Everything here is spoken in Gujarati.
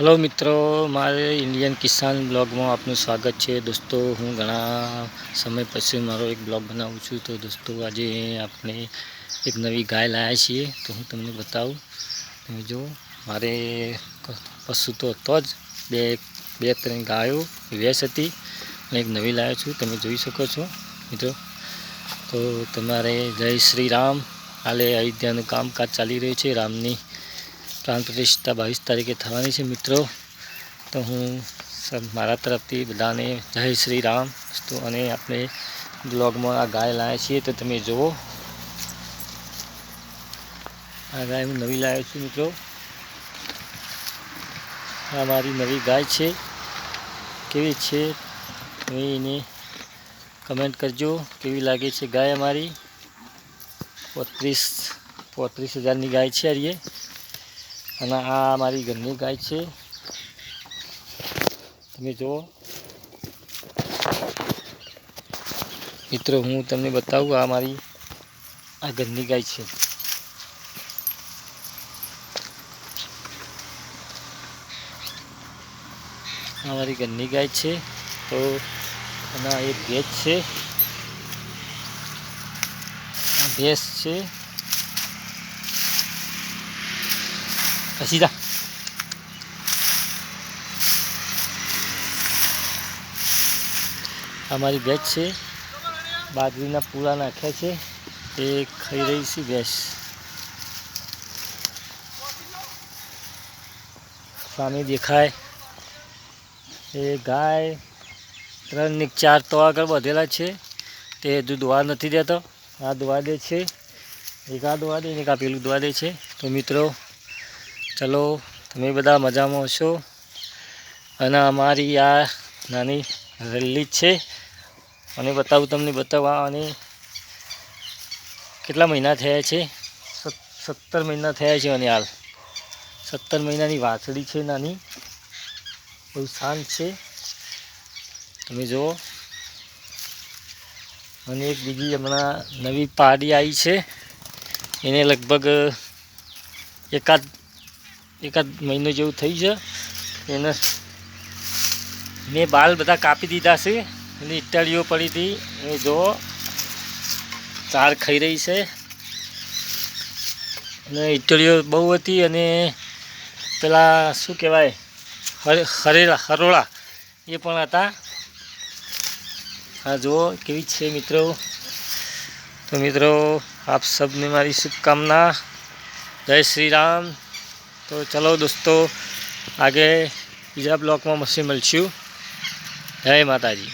હલો મિત્રો, મારે ઇન્ડિયન કિસાન બ્લોગમાં આપનું સ્વાગત છે. દોસ્તો, હું ઘણા સમય પછી મારો એક બ્લોગ બનાવું છું. તો દોસ્તો, આજે આપણે એક નવી ગાય લાવ્યા છીએ. તો હું તમને બતાવું. તમે જો, મારે પશુ તો હતો જ. બે બે, ત્રણ ગાયો વેસ હતી. અને એક નવી લાવ્યો છું. તમે જોઈ શકો છો, મિત્રો. તો તમારે જય શ્રી રામ. હાલે અયોધ્યાનું કામકાજ ચાલી રહ્યું છે. રામની પ્રાણ પ્રતિષ્ઠા બાવીસ તારીખે થવાની છે મિત્રો. તો હું મારા તરફથી બધાને જય શ્રી રામ. તો અને આપણે બ્લોગમાં આ ગાય લાવ્યા છીએ, તો તમે જુઓ. આ ગાય હું નવી લાવ્યો છું મિત્રો. આ મારી નવી ગાય છે. કેવી છે? તમે એને કમેન્ટ કરજો. કેવી લાગે છે ગાય અમારી? પોત્રીસ પોત્રીસ હજારની ગાય છે અરીએ અને આ મારી ઘરની ગાય છે. તમે જુઓ. મિત્રો, હું તમને બતાવું આ મારી, આ ઘરની ગાય છે. આ મારી ઘરની ગાય છે. તો એના એક ભેંસ છે. આ ભેંસ છે. પછી જા અમારી મારી ભેંસ છે બાજરીના પૂરા નાખ્યા છે એ ખાઈ રહી છે ભેંસ સામે દેખાય એ ગાય ત્રણ ને ચાર તો આગળ વધેલા છે તે હજુ દોવા નથી દેતો આ દોવા દે છે એક આ દોવા દે ને એક આ પેલું દોવા દે છે તો મિત્રો ચલો, તમે બધા મજામાં હશો? અને અમારી આ નાની રેલી છે. અને બતાવું તમને બતાવવા અને કેટલા મહિના થયા છે? સત્તર મહિના થયા છે અને હાલ. સત્તર મહિનાની વાછડી છે નાની. બહુ શાંત છે. તમે જુઓ. અને એક બીજી હમણાં નવી પાડી આવી છે. એને લગભગ એકાદ એકાદ મહિનો જેવું થઈ છે. એને મેં બાલ બધા કાપી દીધા છે. એની ઇટાળીઓ પડી હતી. એ જુઓ ચાર ખાઈ રહી છે. અને ઇટાળીઓ બહુ હતી અને પેલા શું કહેવાય હરેલા હરોળા એ પણ હતા. આ જુઓ કેવી છે મિત્રો. તો મિત્રો, આપ સબને મારી શુભકામના. જય શ્રી રામ. તો ચલો દોસ્તો આગે બીજા બ્લોકમાં મસી મળશું. જય માતાજી.